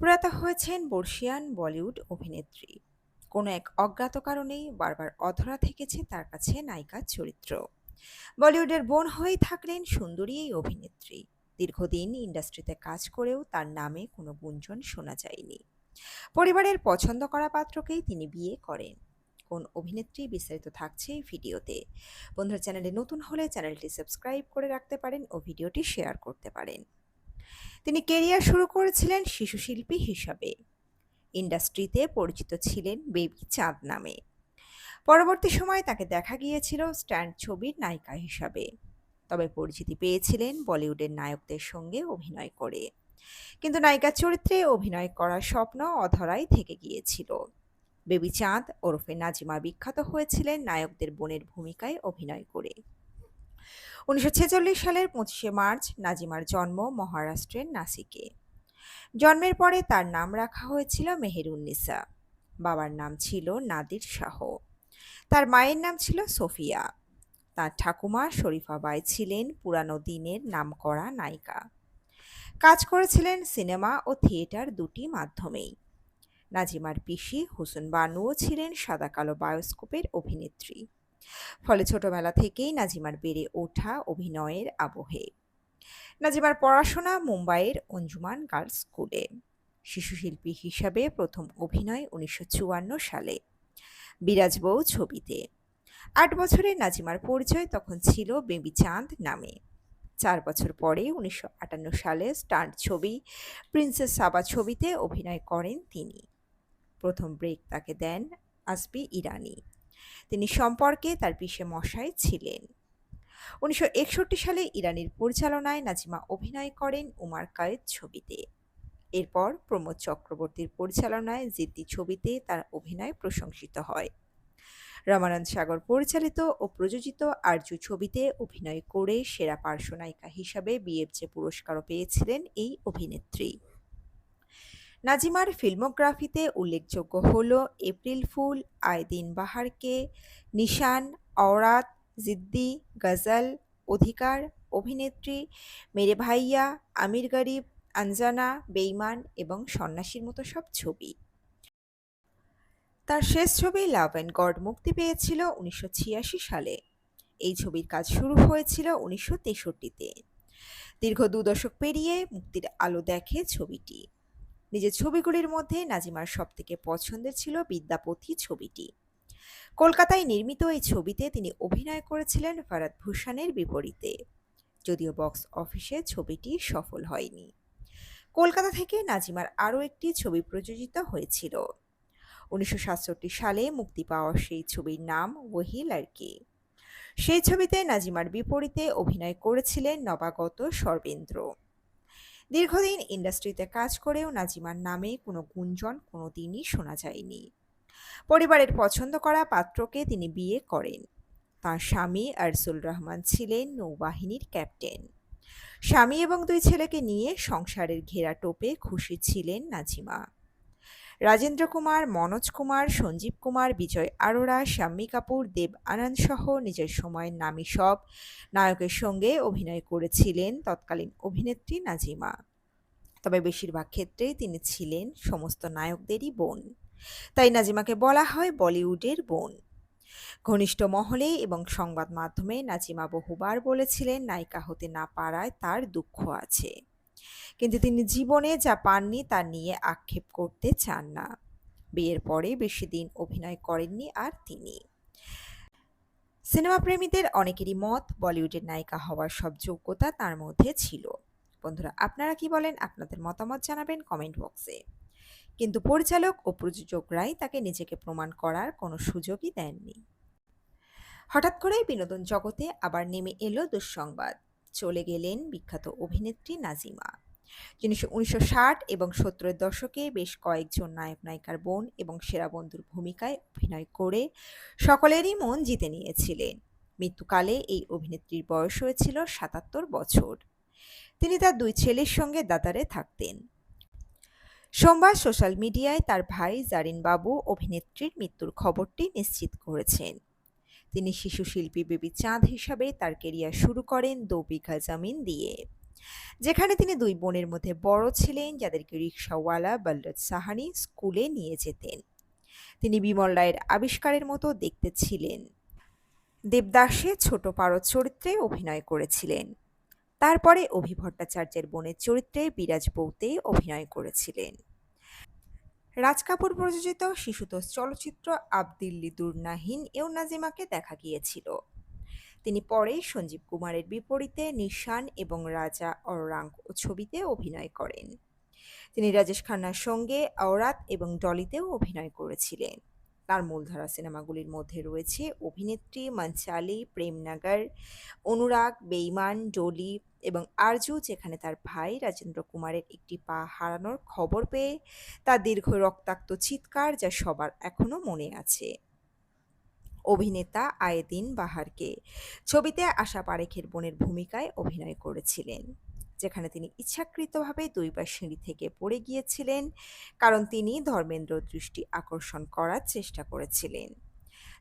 প্রয়াত হয়েছেন বর্ষিয়ান বলিউড অভিনেত্রী। কোনো এক অজ্ঞাত কারণেই বারবার অধরা থেকেছে তার কাছে নায়িকার চরিত্র। বলিউডের বোন হয়েই থাকলেন সুন্দরী এই অভিনেত্রী। দীর্ঘদিন ইন্ডাস্ট্রিতে কাজ করেও তার নামে কোনো গুঞ্জন শোনা যায়নি। পরিবারের পছন্দ করা পাত্রকেই তিনি বিয়ে করেন। কোন অভিনেত্রী বিস্তারিত থাকছে এই ভিডিওতে। বন্ধুরা, চ্যানেলে নতুন হলে চ্যানেলটি সাবস্ক্রাইব করে রাখতে পারেন ও ভিডিওটি শেয়ার করতে পারেন। তিনি কেরিয়ার শুরু করেছিলেন শিশু শিল্পী হিসাবে। ইন্ডাস্ট্রিতে পরিচিত ছিলেন বেবি চাঁদ নামে। পরবর্তী সময়ে তাকে দেখা গিয়েছিল স্ট্যান্ড ছবির নায়িকা হিসাবে। তবে পরিচিতি পেয়েছিলেন বলিউডের নায়কদের সঙ্গে অভিনয় করে। কিন্তু নায়িকার চরিত্রে অভিনয় করার স্বপ্ন অধরাই থেকে গিয়েছিল। বেবি চাঁদ ওরফে নাজিমা বিখ্যাত হয়েছিলেন নায়কদের বোনের ভূমিকায় অভিনয় করে। উনিশশো ছেচল্লিশ সালের পঁচিশে মার্চ নাজিমার জন্ম মহারাষ্ট্রের নাসিকে। জন্মের পরে তার নাম রাখা হয়েছিল মেহেরুন্নিসা। বাবার নাম ছিল নাদির শাহ। তার মায়ের নাম ছিল সোফিয়া। তার ঠাকুমা শরীফা বাই ছিলেন পুরানো দিনের নামকরা নায়িকা। কাজ করেছিলেন সিনেমা ও থিয়েটার দুটি মাধ্যমেই। নাজিমার পিসি হুসেন বানুও ছিলেন সাদা কালো বায়োস্কোপের অভিনেত্রী। ফলে ছোটবেলা থেকেই নাজিমার বেড়ে ওঠা অভিনয়ের আবহে। নাজিমার পড়াশোনা মুম্বাইয়ের অঞ্জুমান গার্লস স্কুলে। শিশুশিল্পী হিসাবে প্রথম অভিনয় উনিশশো চুয়ান্ন সালে। বিরাজ বউ ছবিতে। আট বছরের নাজিমার পরিচয় তখন ছিল বেবি চাঁদ নামে। চার বছর পরে উনিশশো আটান্ন সালে স্টান্ট ছবি প্রিন্সেস সাবা ছবিতে অভিনয় করেন তিনি। প্রথম ব্রেক তাকে দেন আসবি ইরানি। তিনি সম্পর্কে তার পিসে মশাই ছিলেন। উনিশশো একষট্টি সালে ইরানির পরিচালনায় নাজিমা অভিনয় করেন উমার কায়েদ ছবিতে। এরপর প্রমোদ চক্রবর্তীর পরিচালনায় জিদ্দি ছবিতে তার অভিনয় প্রশংসিত হয়। রমানন্দ সাগর পরিচালিত ও প্রযোজিত আরজু ছবিতে অভিনয় করে সেরা পার্শ্বনায়িকা হিসাবে বিএফজে পুরস্কারও পেয়েছিলেন এই অভিনেত্রী। নাজিমার ফিল্মোগ্রাফিতে উল্লেখযোগ্য হল এপ্রিল ফুল, আয়দিন বাহারকে, নিশান, অওরাত, জিদ্দি, গজল, অধিকার, অভিনেত্রী, মেরে ভাইয়া, আমির গরিব আঞ্জানা বেইমান এবং সন্ন্যাসীর মতো সব ছবি। তার শেষ ছবি লাভ অ্যান্ড গড মুক্তি পেয়েছিল উনিশশো ছিয়াশি সালে। এই ছবির কাজ শুরু হয়েছিল উনিশশো তেষট্টিতে। দীর্ঘ দু দশক পেরিয়ে মুক্তির আলো দেখে ছবিটি। নিজের ছবিগুলির মধ্যে নাজিমার সবথেকে পছন্দের ছিল বিদ্যাপতি ছবিটি। কলকাতায় নির্মিত এই ছবিতে তিনি অভিনয় করেছিলেন ফারাদ ভূষণের বিপরীতে, যদিও বক্স অফিসে ছবিটি সফল হয়নি। কলকাতা থেকে নাজিমার আরও একটি ছবি প্রযোজিত হয়েছিল। উনিশশো সাতষট্টি সালে মুক্তি পাওয়া সেই ছবির নাম ওহি লার্কি সেই ছবিতে নাজিমার বিপরীতে অভিনয় করেছিলেন নবাগত সর্বেন্দ্র। দীর্ঘদিন ইন্ডাস্ট্রিতে কাজ করেও নাজিমার নামে কোনো গুঞ্জন কোনো দিনই শোনা যায়নি। পরিবারের পছন্দ করা পাত্রকে তিনি বিয়ে করেন। তাঁর স্বামী আরসুল রহমান ছিলেন নৌবাহিনীর ক্যাপ্টেন। স্বামী এবং দুই ছেলেকে নিয়ে সংসারের ঘেরা টোপে খুশি ছিলেন নাজিমা। রাজেন্দ্র কুমার, মনোজ কুমার, সঞ্জীব কুমার, বিজয় আরোরা শাম্মী কাপুর, দেব আনন্দ সহ নিজের সময়ের নামী সব নায়কের সঙ্গে অভিনয় করেছিলেন তৎকালীন অভিনেত্রী নাজিমা। তবে বেশিরভাগ ক্ষেত্রেই তিনি ছিলেন সমস্ত নায়কদেরই বোন। তাই নাজিমাকে বলা হয় বলিউডের বোন। ঘনিষ্ঠ মহলে এবং সংবাদ মাধ্যমে নাজিমা বহুবার বলেছিলেন, নায়িকা হতে না পারায় তার দুঃখ আছে। কিন্তু তিনি জীবনে যা পাননি তা নিয়ে আক্ষেপ করতে চান না। বিয়ের পরে বেশি দিন অভিনয় করেননি আর তিনি। সিনেমা প্রেমীদের অনেকেরই মত, বলিউডের নায়িকা হওয়ার সব যোগ্যতা তার মধ্যে ছিল। বন্ধুরা, আপনারা কি বলেন? আপনাদের মতামত জানাবেন কমেন্ট বক্সে। কিন্তু পরিচালক ও প্রযোজকরাই তাকে নিজেকে প্রমাণ করার কোনো সুযোগই দেননি। হঠাৎ করেই বিনোদন জগতে আবার নেমে এলো দুঃসংবাদ। চলে গেলেন বিখ্যাত অভিনেত্রী নাজিমা। যিনি উনিশশো ষাট এবং সত্তরের দশকে বেশ কয়েকজন নায়ক, নায়িকার বোন এবং সেরা বন্ধুর ভূমিকায় অভিনয় করে সকলেরই মন জিতে নিয়েছিলেন। মৃত্যুকালে এই অভিনেত্রীর বয়স হয়েছিল সাতাত্তর বছর। তিনি তার দুই ছেলের সঙ্গে দাদারে থাকতেন। সোমবার সোশ্যাল মিডিয়ায় তার ভাই জারিন বাবু অভিনেত্রীর মৃত্যুর খবরটি নিশ্চিত করেছেন। তিনি শিশু শিল্পী বেবি চাঁদ হিসাবে তার কেরিয়ার শুরু করেন দো বিঘা জামিন দিয়ে। যেখানে তিনি দুই বোনের মধ্যে বড় ছিলেন, যাদেরকে রিক্সাওয়ালা বল্লভ সাহানি স্কুলে নিয়ে যেতেন। তিনি বিমল রায়ের আবিষ্কারের মতো দেখতে ছিলেন। দেবদাসে ছোট পারদ চরিত্রে অভিনয় করেছিলেন। তারপরে অভি ভট্টাচার্যের বোনের চরিত্রে বিরাজ বৌতে অভিনয় করেছিলেন। রাজ কাপুর প্রযোজিত শিশুতোষ চলচ্চিত্র আবদিল্লি দুর্নাহীন এও নাজিমাকে দেখা গিয়েছিল। তিনি পরে সঞ্জীব কুমারের বিপরীতে নিশান এবং রাজা অরাঙ্ক ছবিতে অভিনয় করেন। তিনি রাজেশ খান্নার সঙ্গে আওরাত এবং ডলিতেও অভিনয় করেছিলেন। তার মূলধারা সিনেমাগুলির মধ্যে রয়েছে অভিনেত্রী মঞ্চালি, প্রেমনাগর, অনুরাগ, বেইমান, ডলি এবং আরজু, যেখানে তার ভাই রাজেন্দ্র কুমারের একটি পা হারানোর খবর পেয়ে তার দীর্ঘ রক্তাক্ত চিৎকার যা সবার এখনও মনে আছে। অভিনেতা আয়েদিন বাহারকে ছবিতে আশা পারেখের বোনের ভূমিকায় অভিনয় করেছিলেন, যেখানে তিনি ইচ্ছাকৃতভাবে দুইবার সিঁড়ি থেকে পড়ে গিয়েছিলেন, কারণ তিনি ধর্মেন্দ্র দৃষ্টি আকর্ষণ করার চেষ্টা করেছিলেন।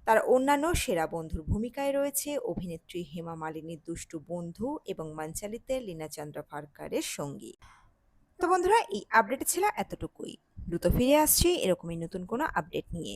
তার অন্যান্য সেরা বন্ধুর ভূমিকায় রয়েছে অভিনেত্রী হেমা মালিনীর দুষ্টু বন্ধু এবং মাঞ্চালিতে লীনা চন্দ্র ফারকারের সঙ্গী। তো বন্ধুরা, এই আপডেট ছিল এতটুকুই। দ্রুত ফিরে আসছি, এরকমই নতুন কোনো আপডেট নিয়ে।